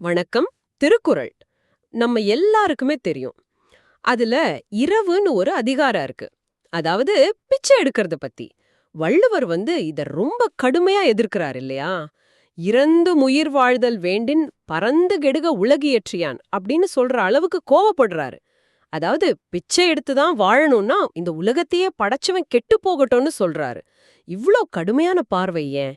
வணக்கம் திருக்குறள். நம்ம எல்லாருக்குமே தெரியும். அதுல இரவுன்னு ஒரு அதிகாரம் இருக்கு. அதாவது பிச்சை எடுக்கிறத பத்தி. வள்ளுவர் வந்து இத ரொம்ப கடுமையா எதிர்க்கிறார் இல்லையா? இறந்து முயிர் வாழ்தல் வேண்டின் பறந்து கெடுக உலகியற்றியான் அப்படின்னு சொல்ற அளவுக்கு கோவப்படுறாரு. அதாவது பிச்சை எடுத்து தான் வாழணும்னா இந்த உலகத்தையே படைச்சவன் கெட்டு போகட்டும்னு சொல்றாரு. இவ்ளோ கடுமையான பார்வை ஏன்?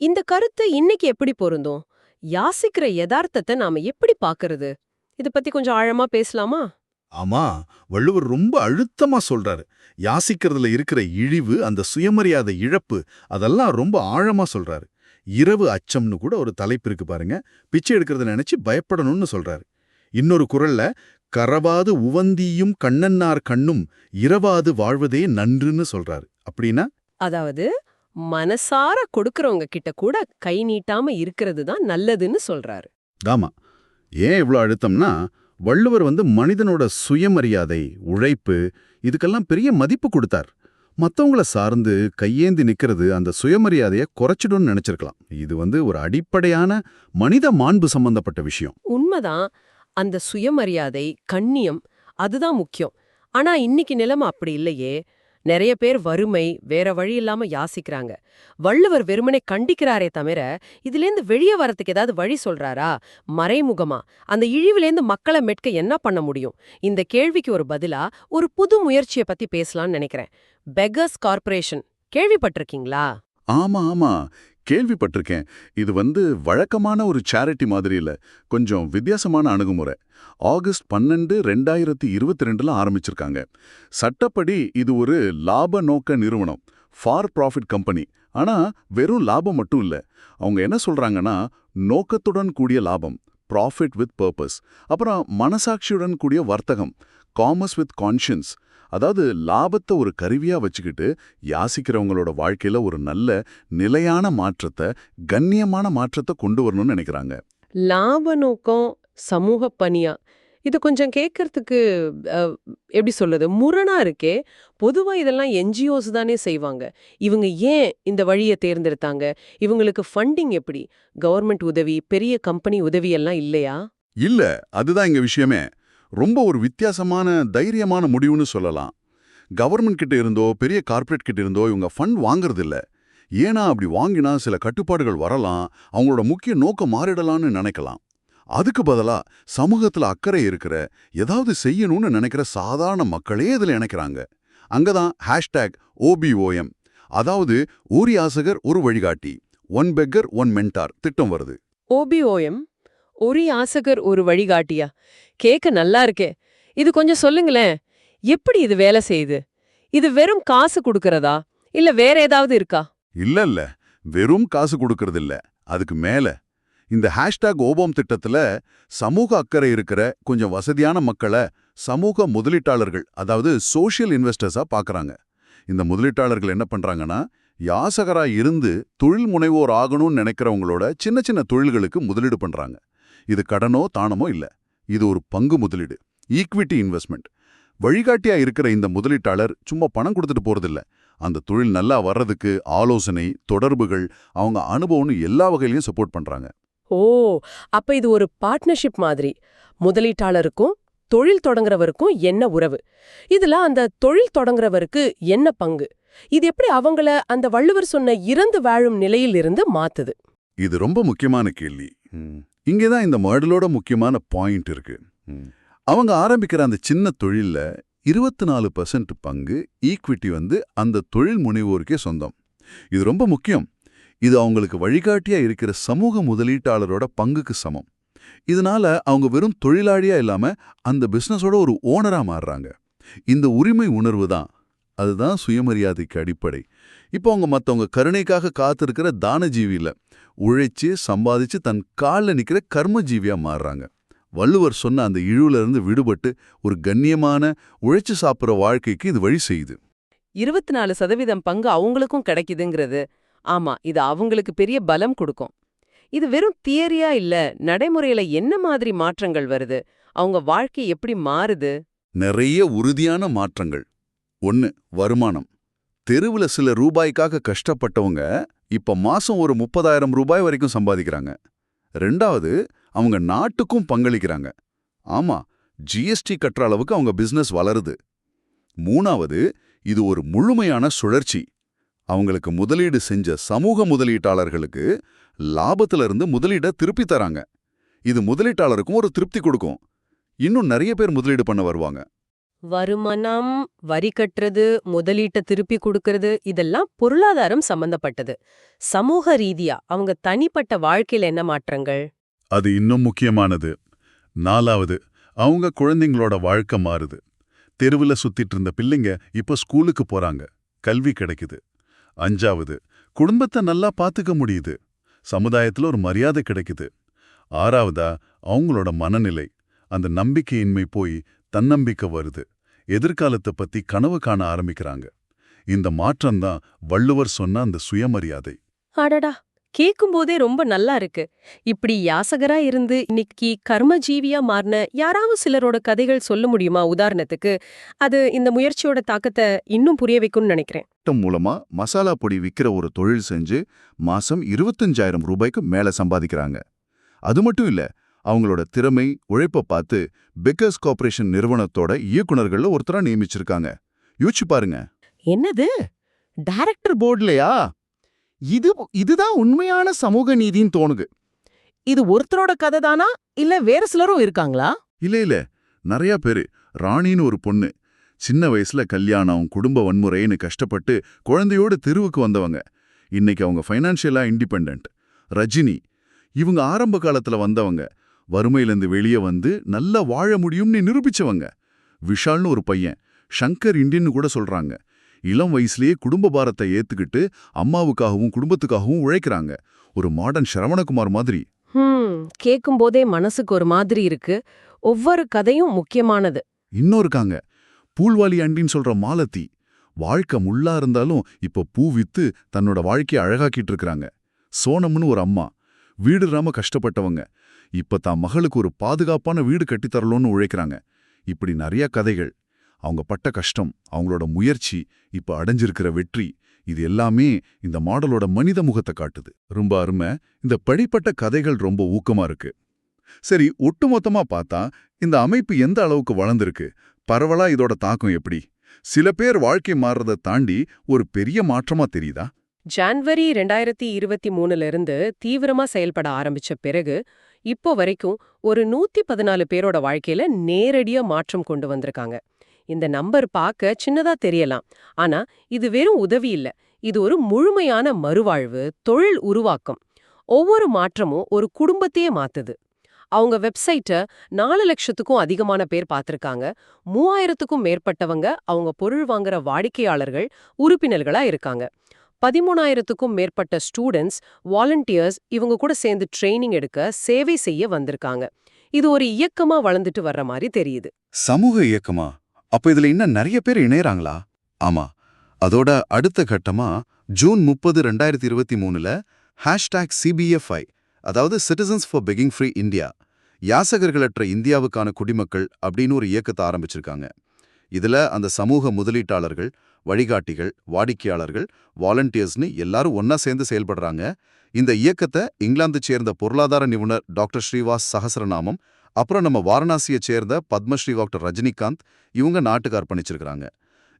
இந்த கருத்து இன்னைக்கு எப்படி பொருந்தும்? யாசிக்கிற யதார்த்தத்தை நாம எப்படி பாக்குறது இத பத்தி கொஞ்சம் ஆழமா பேசலாமா? ஆமா வள்ளுவர் ரொம்ப அழுத்தமா சொல்றாரு. யாசிக்கிறதுல இருக்கிற இழிவு அந்த சுயமரியாதை இழப்பு அதெல்லாம் ரொம்ப ஆழமா சொல்றாரு. இரவு அச்சம்னு கூட ஒரு தலைப்பு இருக்கு பாருங்க. பிச்சை எடுக்கிறத நினைச்சு பயப்படணும்னு சொல்றாரு. இன்னொரு குரல்ல கரவாது உவந்தியும் கண்ணன்னார் கண்ணும் இரவாது வாழ்வதே நன்றுன்னு சொல்றாரு. அப்படின்னா? அதாவது? மனசார கொடுக்கறவங்க கிட்ட கூட கை நீட்டாம இருக்கிறது தான் நல்லதுன்னு சொல்றாரு. தாமா ஏன் இவ்ளோ அழுத்தம்னா வள்ளுவர் வந்து மனிதனோட சுயமரியாதை உழைப்பு இதுக்கெல்லாம் பெரிய மதிப்பு கொடுத்தார். மத்தவங்கள சார்ந்து கையேந்தி நிக்கிறது அந்த சுயமரியாதையை குறைச்சிடும்னு நினைச்சிருக்கலாம். இது வந்து ஒரு அடிப்படையான மனித மாண்பு சம்பந்தப்பட்ட விஷயம். உண்மைதான். அந்த சுயமரியாதை கண்ணியம் அதுதான் முக்கியம். ஆனா இன்னைக்கு நிலைமை அப்படி இல்லையே. நிறைய பேர் வறுமை வேற வழி இல்லாம யாசிக்கிறாங்க. வள்ளுவர் வெறுமனை கண்டிக்கிறாரே தவிர இதுலேருந்து வெளியே வரத்துக்கு ஏதாவது வழி சொல்றாரா? மறைமுகமா? அந்த இழிவுலேருந்து மக்களை மெட்க என்ன பண்ண முடியும்? இந்த கேள்விக்கு ஒரு பதிலா ஒரு புது முயற்சியை பத்தி பேசலாம்னு நினைக்கிறேன். பெகர்ஸ் கார்ப்பரேஷன் கேள்விப்பட்டிருக்கீங்களா? ஆமா ஆமா. கேள்விப்பட்டிருக்கேன். இது வந்து வழக்கமான ஒரு சேரிட்டி மாதிரி இல்ல. கொஞ்சம் வித்தியாசமான அணுகுமுறை. ஆகஸ்ட் பன்னெண்டு ரெண்டாயிரத்தி இருபத்தி ரெண்டுல ஆரம்பிச்சிருக்காங்க. சட்டப்படி இது ஒரு லாப நோக்க நிறுவனம். ஃபார் ப்ராஃபிட் கம்பெனி ஆனா வெறும் லாபம் மட்டும் இல்ல. அவங்க என்ன சொல்றாங்கன்னா நோக்கத்துடன் கூடிய லாபம். ப்ராஃபிட் வித் பர்பஸ் அப்புறம் மனசாட்சியுடன் கூடிய வர்த்தகம். காமர்ஸ் வித் கான்ஷியன்ஸ் அதாவது லாபத்தை ஒரு கருவியா வச்சுக்கிட்டு யாசிக்கிறவங்களோட வாழ்க்கையில ஒரு நல்ல நிலையான மாற்றத்தை கண்ணியமான மாற்றத்தை கொண்டு வரணும்னு நினைக்கிறாங்க. லாப நோக்கம் சமூக பணியா? இது கொஞ்சம் கேட்கறதுக்கு எப்படி சொல்றது? முரணா இருக்கே. பொதுவா இதெல்லாம் என்ஜிஓஸ் தானே செய்வாங்க. இவங்க ஏன் இந்த வழியை தேர்ந்தெடுத்தாங்க? இவங்களுக்கு ஃபண்டிங் எப்படி? கவர்மெண்ட் உதவி பெரிய கம்பெனி உதவி எல்லாம் இல்லையா? இல்ல அதுதான் இங்க விஷயமே. ரொம்ப ஒரு வித்தியாசமான தைரியமான முடிவுன்னு சொல்லலாம். கவர்மெண்ட் கிட்ட இருந்தோ பெரிய கார்ப்பரேட் கிட்ட இருந்தோ இவங்க ஃபண்ட் வாங்குறது இல்ல ஏன்னா அப்படி வாங்கினா சில கட்டுப்பாடுகள் வரலாம் அவங்களோட முக்கிய நோக்கம் மாறிடலாம்னு நினைக்கலாம். அதுக்கு பதிலா சமூகத்துல அக்கறை இருக்கிற ஏதாவது செய்யணும்னு நினைக்கிற சாதாரண மக்களே இதுல இணைக்கிறாங்க. அங்கதான் ஹேஷ்டேக் ஓபிஓஎம் அதாவது ஊரி ஆசகர் ஒரு வழிகாட்டி ஒன் பெக்கர் ஒன் மென்டார் திட்டம் வருது. ஓபிஓஎம் ஒரு யாசகர் ஒரு வழிகாட்டியா? கேக்க நல்லா இருக்கே. இது கொஞ்சம் சொல்லுங்களேன். எப்படி இது வேலை செய்யுது? இது வெறும் காசு கொடுக்கறதா? இல்ல வேற ஏதாவது இருக்கா? இல்ல இல்ல. வெறும் காசு கொடுக்கறது இல்ல அதுக்கு மேல. இந்த ஹேஷ்டாக் ஓபம் திட்டத்துல சமூக அக்கறை இருக்கிற கொஞ்சம் வசதியான மக்களை சமூக முதலீட்டாளர்கள் அதாவது சோஷியல் இன்வெஸ்டர்ஸா பாக்குறாங்க. இந்த முதலீட்டாளர்கள் என்ன பண்றாங்கன்னா யாசகரா இருந்து தொழில் முனைவோர் ஆகணும்னு நினைக்கிறவங்களோட சின்ன சின்ன தொழில்களுக்கு முதலீடு பண்றாங்க. இது கடனோ தானமோ இல்ல. இது ஒரு பங்கு முதலீடு ஈக்விட்டி இன்வெஸ்ட்மெண்ட் வழிகாட்டியா இருக்கிற இந்த முதலீட்டாளர் சும்மா பணம் கொடுத்துட்டு போறதில்ல. அந்த தொழில் நல்லா வர்றதுக்கு ஆலோசனை தொடர்புகள் அவங்க அனுபவம்னு எல்லா வகையிலையும் சப்போர்ட் பண்றாங்க. ஓ அப்ப இது ஒரு பார்ட்னர்ஷிப் மாதிரி. முதலீட்டாளருக்கும் தொழில் தொடங்குறவருக்கும் என்ன உறவு? இதுல அந்த தொழில் தொடங்குறவருக்கு என்ன பங்கு? இது எப்படி அவங்கள அந்த வள்ளுவர் சொன்ன இறந்து வாழும் நிலையில் இருந்து மாத்துது? இது ரொம்ப முக்கியமான கேள்வி. இங்கேதான் இந்த மாடலோட முக்கியமான பாயிண்ட் இருக்கு. அவங்க ஆரம்பிக்கிற அந்த சின்ன தொழில்ல இருபத்தி நாலு பர்சன்ட் பங்கு ஈக்விட்டி வந்து அந்த தொழில் முனைவோருக்கே சொந்தம். இது ரொம்ப முக்கியம். இது அவங்களுக்கு வழிகாட்டியா இருக்கிற சமூக முதலீட்டாளரோட பங்குக்கு சமம். இதனால அவங்க வெறும் தொழிலாளியா இல்லாம அந்த பிசினஸோட ஒரு ஓனரா மாறுறாங்க. இந்த உரிமை உணர்வு தான் அதுதான் சுயமரியாதைக்கு அடிப்படை. இப்போ அவங்க மத்தவங்க கருணைக்காக காத்திருக்கிற தானஜீவி இல்ல உழைச்சு சம்பாதிச்சு தன் காலில் நிக்கிற கர்மஜீவியா மாறுறாங்க. வள்ளுவர் சொன்ன அந்த இழுவுல இருந்து விடுபட்டு ஒரு கண்ணியமான உழைச்சு சாப்பிட்ற வாழ்க்கைக்கு இது வழி செய்யுது. இருபத்தி நாலு சதவீதம் பங்கு அவங்களுக்கும் கிடைக்குதுங்கிறது. ஆமா இது அவங்களுக்கு பெரிய பலம் கொடுக்கும். இது வெறும் தியரியா இல்ல நடைமுறையில என்ன மாதிரி மாற்றங்கள் வருது? அவங்க வாழ்க்கை எப்படி மாறுது? நிறைய உறுதியான மாற்றங்கள். ஒன்னு வருமானம். தெருவுல சில ரூபாய்க்காக கஷ்டப்பட்டவங்க இப்ப மாசம் ஒரு முப்பதாயிரம் ரூபாய் வரைக்கும் சம்பாதிக்கிறாங்க. ரெண்டாவது அவங்க நாட்டுக்கும் பங்களிக்கிறாங்க. ஆமா ஜிஎஸ்டி கட்டுற அளவுக்கு அவங்க பிசினஸ் வளருது. மூணாவது இது ஒரு முழுமையான சுழற்சி. அவங்களுக்கு முதலீடு செஞ்ச சமூக முதலீட்டாளர்களுக்கு லாபத்துல இருந்து முதலீட திருப்பி தராங்க. இது முதலீட்டாளருக்கும் ஒரு திருப்தி கொடுக்கும். இன்னும் நிறைய பேர் முதலீடு பண்ண வருவாங்க. வருமானம் வரி கட்டுறது முதலீட்டை திருப்பி கொடுக்கறது இதெல்லாம் பொருளாதாரம் சம்பந்தப்பட்டது. சமூக ரீதியா அவங்க தனிப்பட்ட வாழ்க்கையில என்ன மாற்றங்கள்? அது இன்னும் முக்கியமானது. நாலாவது அவங்க குழந்தைங்களோட வாழ்க்கை மாறுது. தெருவுல சுத்திட்டு இருந்த பிள்ளைங்க இப்ப ஸ்கூலுக்கு போறாங்க. கல்வி கிடைக்குது. அஞ்சாவது குடும்பத்தை நல்லா பாத்துக்க முடியுது. சமுதாயத்துல ஒரு மரியாதை கிடைக்குது. ஆறாவதா அவங்களோட மனநிலை. அந்த நம்பிக்கையின்மை போய் தன்னம்பிக்கை வருது. எதிர்காலத்தை பத்தி கனவு காண ஆரம்பிக்கிறாங்க. இந்த மாற்றம்தான் வள்ளுவர் சொன்ன அந்த சுயமரியாதை. அடடா! கேக்கும்போதே ரொம்ப நல்லா இருக்கு. இப்படி யாசகரா இருந்து இன்னைக்கு கர்மஜீவியா மாறின யாராவது சிலரோட கதைகள் சொல்ல முடியுமா? உதாரணத்துக்கு அது இந்த முயற்சியோட தாக்கத்தை இன்னும் புரிய வைக்கும்னு நினைக்கிறேன். மூலமா மசாலா பொடி விக்கிற ஒரு தொழில் செஞ்சு மாசம் இருபத்தஞ்சாயிரம் ரூபாய்க்கு மேல சம்பாதிக்கிறாங்க. அது மட்டும் இல்ல அவங்களோட திறமை உழைப்ப பார்த்து பெக்கர்ஸ் கார்ப்பரேஷன் நிறுவனத்தோட இயக்குனர்கள்ல ஒருத்தரா நியமிச்சிருக்காங்க. யோசிச்சு பாருங்க. என்னது? டைரக்டர் போர்டுலயா இது இதுதான் உண்மையான சமூக நீதின்னு தோணுது. இது ஒருத்தரோட கதை தானா இல்ல வேற சிலரும் இருக்காங்களா? இல்ல இல்ல. நிறைய பேரு. ராணின்னு ஒரு பொண்ணு. சின்ன வயசுல கல்யாணம் குடும்ப வன்முறைன்னு கஷ்டப்பட்டு குழந்தையோட தெருவுக்கு வந்தவங்க. இன்னைக்கு அவங்க ஃபைனான்ஷியலா இண்டிபெண்ட் ரஜினி. இவங்க ஆரம்ப காலத்துல வந்தவங்க. வறுமையிலேருந்து வெளியே வந்து நல்லா வாழ முடியும்னு நிரூபிச்சவங்க. விஷால்னு ஒரு பையன் ஷங்கர் இண்டியன்னு கூட சொல்றாங்க. இளம் வயசுலயே குடும்ப பாரத்தை ஏத்துக்கிட்டு அம்மாவுக்காகவும் குடும்பத்துக்காகவும் உழைக்கிறாங்க. ஒரு மாடர்ன் சரவணகுமார் மாதிரி. ஹம் கேக்கும்போதே மனசுக்கு ஒரு மாதிரி இருக்கு. ஒவ்வொரு கதையும் முக்கியமானது. இன்னும் இருக்காங்க பூல்வாலி அண்டின்னு சொல்ற மாலத்தி வாழ்க்கை முள்ளா இருந்தாலும் இப்ப பூ வித்து தன்னோட வாழ்க்கையை அழகாக்கிட்டு இருக்காங்க சோனம்னு ஒரு அம்மா வீடு இல்லாம கஷ்டப்பட்டவங்க. இப்ப தான் மகளுக்கு ஒரு பாதுகாப்பான வீடு கட்டித்தரலோன்னு உழைக்கிறாங்க. இப்படி நிறைய கதைகள். அவங்க பட்ட கஷ்டம் அவங்களோட முயற்சி இப்ப அடைஞ்சிருக்கிற வெற்றி இது எல்லாமே இந்த மாடலோட மனித முகத்தை காட்டுது. ரொம்ப அருமை. இந்த படிப்பட்ட கதைகள் ரொம்ப ஊக்கமா இருக்கு. சரி ஒட்டுமொத்தமா பார்த்தா இந்த அமைப்பு எந்த அளவுக்கு வளர்ந்திருக்கு? பரவலா இதோட தாக்கம் எப்படி? சில பேர் வாழ்க்கை மாறுறதை தாண்டி ஒரு பெரிய மாற்றமா தெரியுதா? ஜான்வரி ரெண்டாயிரத்தி இருபத்தி மூணுல இருந்து தீவிரமா செயல்பட ஆரம்பிச்ச பிறகு இப்போ வரைக்கும் ஒரு நூத்தி பதினாலு பேரோட வாழ்க்கையில நேரடியா மாற்றம் கொண்டு வந்திருக்காங்க. இந்த நம்பர் பார்க்க சின்னதா தெரியலாம் ஆனா இது வெறும் உதவி இல்ல. இது ஒரு முழுமையான மறுவாழ்வு தொழில் உருவாக்கம். ஒவ்வொரு மாற்றமும் ஒரு குடும்பத்தையே மாத்துது. அவங்க வெப்சைட்டை நாலு லட்சத்துக்கும் அதிகமான பேர் பார்த்திருக்காங்க மூவாயிரத்துக்கும் மேற்பட்டவங்க அவங்க பொருள் வாங்குற வாடிக்கையாளர்கள் உறுப்பினர்களா இருக்காங்க. பதிமூணாயிரத்துக்கும் மேற்பட்ட ஸ்டூடெண்ட்ஸ் வாலண்டியர்ஸ் இவங்க கூட சேர்ந்து ட்ரைனிங் எடுக்க சேவை செய்ய வந்திருக்காங்க. இது ஒரு இயக்கமா வளர்ந்துட்டு வர்ற மாதிரி தெரியுது. சமூக இயக்கமா? அப்ப இதுல இன்னும் நிறைய பேர் இணையறாங்களா? ஆமா. அதோட அடுத்த கட்டமா ஜூன் முப்பது ரெண்டாயிரத்தி இருபத்தி மூணுல ஹேஷ்டாக் சிபிஎஃப்ஐ அதாவது citizens for begging free India யாசகர்களற்ற இந்தியாவுக்கான குடிமக்கள் அப்படின்னு ஒரு இயக்கத்தை ஆரம்பிச்சிருக்காங்க. இதுல அந்த சமூக முதலீட்டாளர்கள் வழிகாட்டிகள் வாடிக்கையாளர்கள் வாலண்டியர்ஸ்னு எல்லாரும் ஒன்னா சேர்ந்து செயல்படுறாங்க. இந்த இயக்கத்தை இங்கிலாந்து சேர்ந்த பொருளாதார நிபுணர் டாக்டர் ஸ்ரீவாஸ் சஹஸ்ரநாமம் அப்புறம் நம்ம வாரணாசியை சேர்ந்த பத்மஸ்ரீ டாக்டர் ரஜினிகாந்த் இவங்க நாட்டுக்கு அர்ப்பணிச்சிருக்கிறாங்க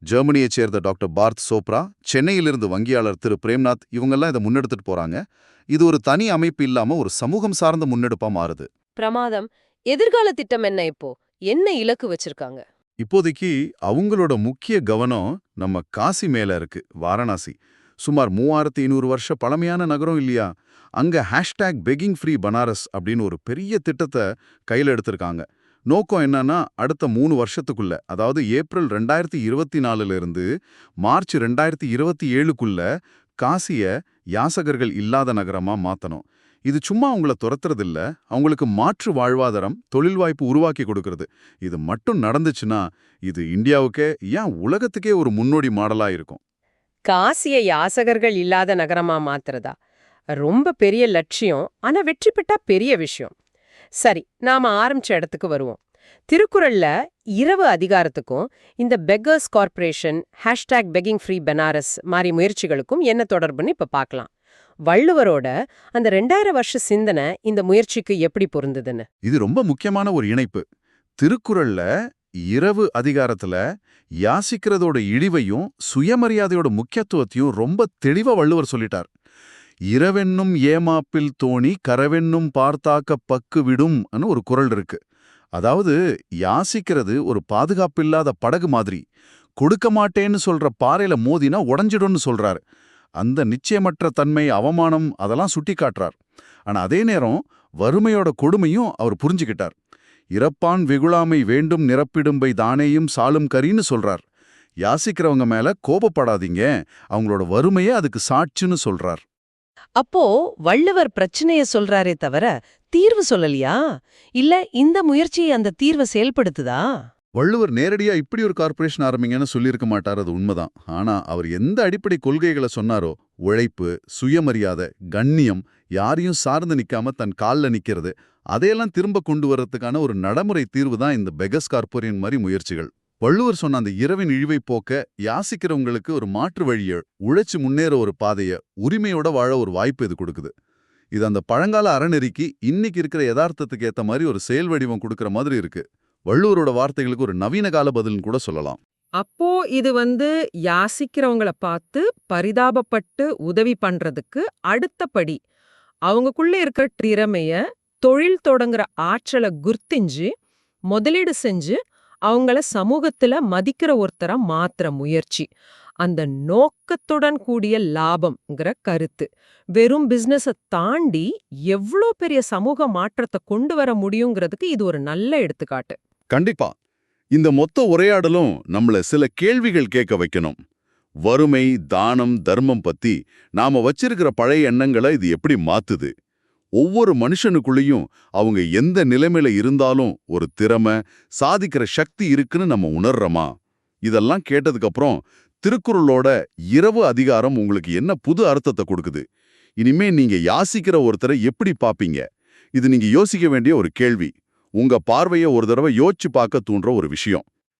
ஜெர்மனியைச் சேர்ந்த டாக்டர் பார்த் சோப்ரா சென்னையிலிருந்து வங்கியாளர் திரு பிரேம்நாத் இவங்கெல்லாம் இதை முன்னெடுத்துட்டு போறாங்க. இது ஒரு தனி அமைப்பு இல்லாம ஒரு சமூகம் சார்ந்த முன்னெடுப்பா மாறுது. பிரமாதம். எதிர்கால திட்டம் என்ன இப்போ? என்ன இலக்கு வச்சிருக்காங்க? இப்போதைக்கு அவங்களோட முக்கிய கவனம் நம்ம காசி மேல இருக்கு வாரணாசி. சுமார் மூவாயிரத்தி ஐநூறு வருஷ பழமையான நகரம் இல்லையா? அங்க ஹேஷ்டேக் பெகிங் ஃப்ரீ பனாரஸ் அப்படின்னு ஒரு பெரிய திட்டத்தை கையில் எடுத்திருக்காங்க. நோக்கம் என்னன்னா அடுத்த மூணு வருஷத்துக்குள்ள அதாவது ஏப்ரல் ரெண்டாயிரத்தி இருபத்தி நாலுல இருந்து மார்ச் ரெண்டாயிரத்தி இருபத்தி ஏழுக்குள்ள காசிய யாசகர்கள் இல்லாத நகரமா மாற்றணும் இது சும்மா அவங்கள துரத்துறதில்ல. அவங்களுக்கு மாற்று வாழ்வாதாரம் தொழில் வாய்ப்பு உருவாக்கி கொடுக்கறது. இது மட்டும் நடந்துச்சுன்னா இது இந்தியாவுக்கே ஏன் உலகத்துக்கே ஒரு முன்னோடி மாடலா இருக்கும்? காசிய யாசகர்கள் இல்லாத நகரமா மாத்துறதா? ரொம்ப பெரிய லட்சியம் ஆனா வெற்றி பெற்றா பெரிய விஷயம். சரி நாம ஆரம்பிச்ச இடத்துக்கு வருவோம். திருக்குறள்ல இரவு அதிகாரத்துக்கும் இந்த beggars corporation hashtag begging free Banaras மாதிரி முயற்சிகளுக்கும் என்ன தொடர்புன்னு இப்ப பார்க்கலாம். வள்ளுவரோட அந்த ரெண்டாயிரம் வருஷ சிந்தனை இந்த முயற்சிக்கு எப்படி பொருந்ததுன்னு? இது ரொம்ப முக்கியமான ஒரு இணைப்பு. திருக்குறள்ல இரவு அதிகாரத்துல யாசிக்கிறதோட இழிவையும் சுயமரியாதையோட முக்கியத்துவத்தையும் ரொம்ப தெளிவா வள்ளுவர் சொல்லிட்டார். இரவென்னும் ஏமாப்பில் தோணி கரவென்னும் பார்த்தாக்க பக்கு விடும் ஒரு குறள் இருக்கு. அதாவது யாசிக்கிறது ஒரு பாதுகாப்பில்லாத படகு மாதிரி. கொடுக்க மாட்டேன்னு சொல்ற பாறையில மோதினா உடஞ்சிடும்னு சொல்றாரு. அந்த நிச்சயமற்ற தன்மை அவமானம் அதெல்லாம் சுட்டி காட்டுறார். ஆனா அதே நேரம் வறுமையோட கொடுமையும் அவர் புரிஞ்சுக்கிட்டார். இறப்பான் வெகுளாமை வேண்டும் நிரப்பிடும்பை தானேயும் சாலும் கரின்னு சொல்றார். யாசிக்கிறவங்க மேல கோபப்படாதீங்க அவங்களோட வறுமையே அதுக்கு சாட்சின்னு சொல்றார். அப்போ வள்ளுவர் பிரச்சனைய சொல்றாரே தவிர தீர்வு சொல்லலையா? இல்ல இந்த முயற்சியை அந்த தீர்வை செயல்படுத்துதா? வள்ளுவர் நேரடியா இப்படி ஒரு கார்ப்பரேஷன் ஆரம்பிங்கன்னு சொல்லியிருக்க மாட்டார் அது உண்மைதான். ஆனா அவர் எந்த அடிப்படை கொள்கைகளை சொன்னாரோ உழைப்பு சுயமரியாதை கண்ணியம் யாரையும் சார்ந்து நிக்காம தன் கால்ல நிற்கிறது அதையெல்லாம் திரும்ப கொண்டு வர்றதுக்கான ஒரு நடைமுறை தீர்வு தான் இந்த பெகஸ் கார்ப்போரியன் மாதிரி முயற்சிகள். வள்ளுவர் சொன்ன அந்த இரவின் இழிவை போக்க யாசிக்கிறவங்களுக்கு ஒரு மாற்று வழியை உழைச்சு முன்னேற ஒரு பாதைய உரிமையோட வாழ ஒரு வாய்ப்பு இது கொடுக்குது. இது அந்த பழங்கால அறநெறிக்கு இன்னைக்கு இருக்கிற யதார்த்தத்துக்கு ஏத்த மாதிரி ஒரு செயல் வடிவம் கொடுக்கற மாதிரி இருக்கு. வள்ளுவரோட வார்த்தைகளுக்கு ஒரு நவீன கால பதில்னு கூட சொல்லலாம். அப்போ இது வந்து யாசிக்கிறவங்கள பார்த்து பரிதாபப்பட்டு உதவி பண்றதுக்கு அடுத்த படி. அவங்களுக்குள்ள இருக்கிற திறமைய தொழில் தொடங்குற ஆற்றலை குர்த்திஞ்சு முதலீடு செஞ்சு அவங்கள சமூகத்துல மதிக்கிற ஒருத்தரா மாத்துற முயற்சி. அந்த நோக்கத்துடன் கூடிய லாபம்ங்கிற கருத்து. வெறும் பிசினஸ தாண்டி எவ்ளோ பெரிய சமூக மாற்றத்தை கொண்டு வர முடியுங்கிறதுக்கு இது ஒரு நல்ல எடுத்துக்காட்டு. கண்டிப்பா. இந்த மொத்த உரையாடலும் நம்மள சில கேள்விகள் கேட்க வைக்கணும். வறுமை தானம் தர்மம் பத்தி நாம வச்சிருக்கிற பழைய எண்ணங்களை இது எப்படி மாத்துது? ஒவ்வொரு மனுஷனுக்குள்ளேயும் அவங்க எந்த நிலைமையில இருந்தாலும் ஒரு திறமை சாதிக்கிற சக்தி இருக்குன்னு நம்ம உணர்றோமா? இதெல்லாம் கேட்டதுக்கப்புறம் திருக்குறளோட இரவு அதிகாரம் உங்களுக்கு என்ன புது அர்த்தத்தை கொடுக்குது? இனிமே நீங்க யாசிக்கிற ஒருத்தரை எப்படி பாப்பீங்க? இது நீங்க யோசிக்க வேண்டிய ஒரு கேள்வி. உங்க பார்வையை ஒரு தடவை யோசிச்சு பார்க்க தூண்டுற ஒரு விஷயம்.